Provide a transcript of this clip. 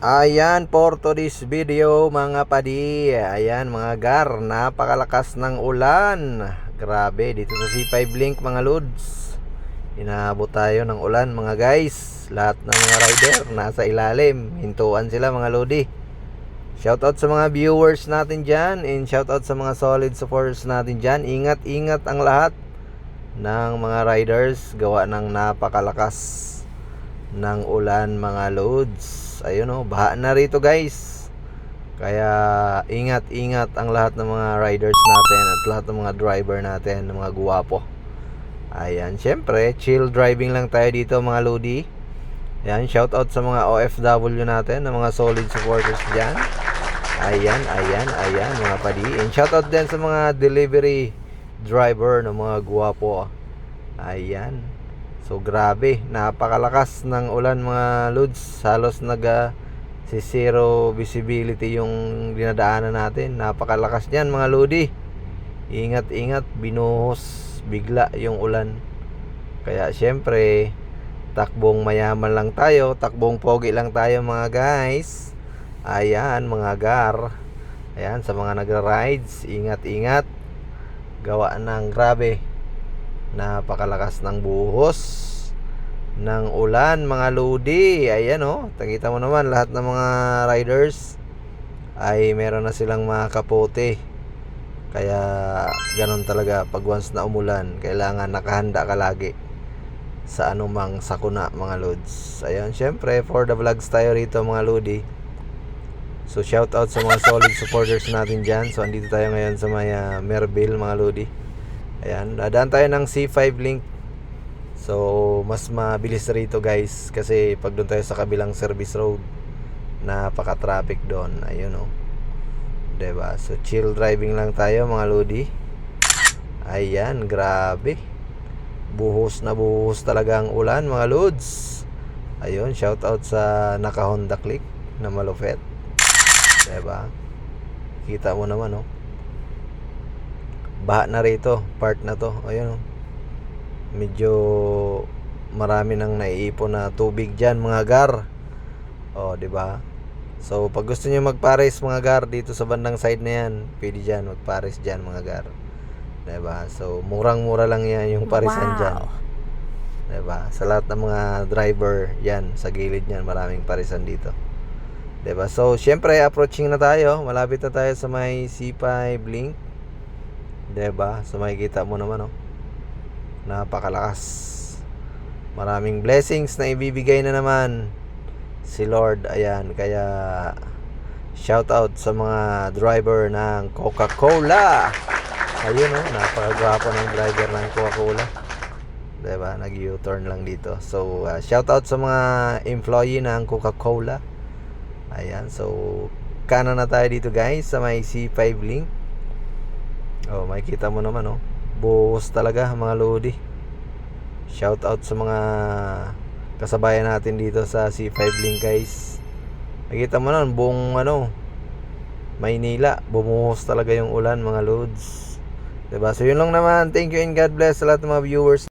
Ayan for today's video mga padi. Ayan mga gar Napakalakas ng ulan. Grabe dito sa C5 Link mga lods. Inaabot tayo ng ulan mga guys. Lahat ng mga rider nasa ilalim. Hintuan sila mga lodi. Shoutout sa mga viewers natin dyan And shoutout sa mga solid supporters natin dyan. Ingat ingat ang lahat Ng mga riders. Gawa ng napakalakas ng ulan mga loads ayun oh baha na rito guys. Kaya ingat ingat ang lahat ng mga riders natin at lahat ng mga driver natin ng mga guwapo. Ayan syempre chill driving lang tayo dito mga lodi. Ayan shout out sa mga OFW natin ng mga solid supporters dyan. Ayan ayan ayan mga padi. And shout out din sa mga delivery driver ng mga guwapo. Ayan So grabe, napakalakas ng ulan mga lods. Halos nag ah, si zero visibility yung dinadaanan natin. Napakalakas niyan mga lodi. Ingat-ingat, binuhos bigla yung ulan. Kaya syempre, takbong mayaman lang tayo, takbong pogi lang tayo mga guys. Ayan mga gar. Ayan sa mga nagra-rides, ingat-ingat. Gawa ng grabe napakalakas ng buhos ng ulan mga lodi. Ayan oh. Takita mo naman lahat ng mga riders ay meron na silang mga kapote. Kaya ganon talaga. Pag once na umulan kailangan nakahanda ka lagi sa anumang sakuna mga lods. Ayan syempre for the vlogs tayo rito mga lodi. So shout out sa mga solid supporters natin dyan. So andito tayo ngayon sa may uh, Merville mga lodi Ayan, dadaan tayo ng C5 link. So, mas mabilis rito guys kasi pag doon tayo sa kabilang service road, napaka-traffic doon. Ayun oh. 'Di ba? So, chill driving lang tayo mga lodi. Ayan, grabe. Buhos na buhos talaga ang ulan mga lods. Ayun, shout out sa naka Honda Click na malupet. 'Di ba? Kita mo naman oh baha na rito part na to. Ayun oh. medyo marami nang naiipon na tubig diyan mga gar. Oh di ba? So pag gusto niyo magpares mga gar dito sa bandang side na yan pwede diyan magpares diyan mga gar. Di ba? So murang mura lang yan yung parisan Wow. diyan di ba? Sa lahat ng mga driver yan sa gilid niyan maraming parisan dito. Di ba? So syempre approaching na tayo. Malapit na tayo sa may C5 link 'Di ba? So makikita mo naman oh. Napakalakas. Maraming blessings na ibibigay na naman si Lord. Ayan, kaya shout out sa mga driver ng Coca-Cola. Ayun oh, napakagwapo ng driver ng Coca-Cola. 'Di ba? Nag-U-turn lang dito. So uh, shout out sa mga employee ng Coca-Cola. Ayan, so kanan na tayo dito guys sa may C5 link. Oh, makikita mo naman oh. Buhos talaga mga lodi. Shout out sa mga kasabayan natin dito sa C5 Link guys. Makikita mo naman buong ano Maynila, bumuhos talaga yung ulan mga loads. 'Diba? So yun lang naman. Thank you and God bless sa lahat ng mga viewers